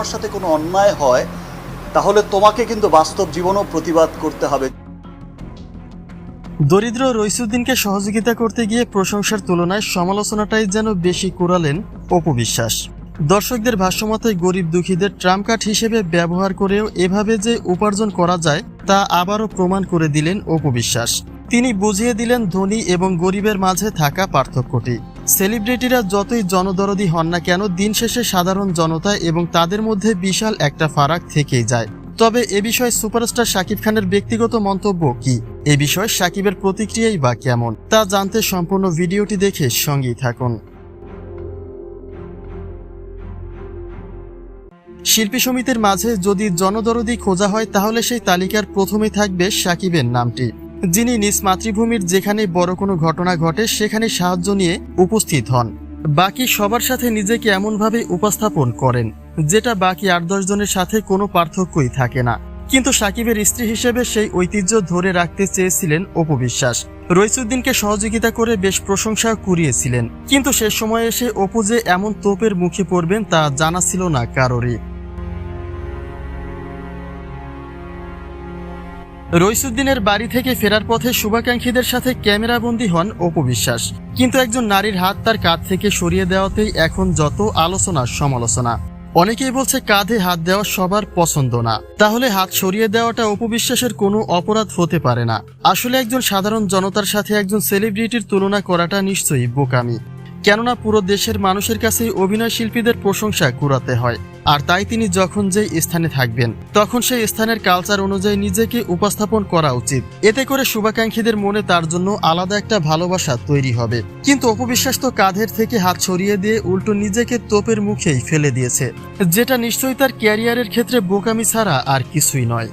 তোমার সাথে কোনো অন্যায় হয়, তাহলে তোমাকে কিন্তু বাস্তব জীবনও প্রতিবাদ করতে হবে। দরিদ্র রইসুদ্দিনকে সহযোগিতা করতে গিয়ে প্রশংসার তুলনায় সমালোচনাটাই যেন বেশি কুড়ালেন অপবিশ্বাস দর্শকদের ভাষ্যমতে, গরিব দুঃখীদের ট্রাম্প কার্ড হিসেবে ব্যবহার করেও এভাবে যে উপার্জন করা যায়, তা আবারও প্রমাণ করে দিলেন অপবিশ্বাস তিনি বুঝিয়ে দিলেন ধনী এবং গরিবের মাঝে থাকা পার্থক্যটি। সেলিব্রিটিরা যতই জনদরদি হন না কেন, দিন শেষে সাধারণ জনতা এবং তাদের মধ্যে বিশাল একটা ফারাক থেকেই যায়। তবে এ বিষয়ে সুপারস্টার শাকিব খানের ব্যক্তিগত মন্তব্য কি? এ বিষয়ে শাকিবের প্রতিক্রিয়াই বা কেমন? তা জানতে সম্পূর্ণ ভিডিওটি দেখে সঙ্গেই থাকুন। শিল্পী সমিতির মাঝে যদি জনদরদি খোঁজা হয়, তাহলে সেই তালিকার প্রথমে থাকবে সাকিবের নামটি। যিনি নিজ মাতৃভূমির যেখানে বড় কোনো ঘটনা ঘটে সেখানে সাহায্য নিয়ে উপস্থিত হন। বাকি সবার সাথে নিজেকে এমনভাবে উপস্থাপন করেন, যেটা বাকি আট দশ জনের সাথে কোনো পার্থক্যই থাকে না। কিন্তু সাকিবের স্ত্রী হিসেবে সেই ঐতিহ্য ধরে রাখতে চেয়েছিলেন অপবিশ্বাস রইসুদ্দিনকে সহযোগিতা করে বেশ প্রশংসা কুড়িয়েছিলেন। কিন্তু সে সময় এসে অপু যে এমন তোপের মুখে পড়বেন তা জানা ছিল না কারোরই। রইসুদ্দিনের বাড়ি থেকে ফেরার পথে শুভাকাঙ্ক্ষীদের সাথে ক্যামেরাবন্দি হন অপবিশ্বাস কিন্তু একজন নারীর হাত তার কাঁধ থেকে সরিয়ে দেওয়াতেই এখন যত আলোচনা সমালোচনা। অনেকেই বলছে কাঁধে হাত দেওয়া সবার পছন্দ না। তাহলে হাত সরিয়ে দেওয়াটা অপবিশ্বাসের কোনো অপরাধ হতে পারে না। আসলে একজন সাধারণ জনতার সাথে একজন সেলিব্রিটির তুলনা করাটা নিশ্চয়ই বোকামি। কেননা পুরো দেশের মানুষের কাছেই অভিনয় শিল্পীদের প্রশংসা কুড়াতে হয়। আর তাই তিনি যখন যেই স্থানে থাকবেন, তখন সেই স্থানের কালচার অনুযায়ী নিজেকে উপস্থাপন করা উচিত। এতে করে শুভাকাঙ্ক্ষীদের মনে তার জন্য আলাদা একটা ভালোবাসা তৈরি হবে। কিন্তু অপবিশ্বাস তো কাঁধের থেকে হাত ছড়িয়ে দিয়ে উল্টো নিজেকে তোপের মুখেই ফেলে দিয়েছে, যেটা নিশ্চয়ই তার ক্যারিয়ারের ক্ষেত্রে বোকামি ছাড়া আর কিছুই নয়।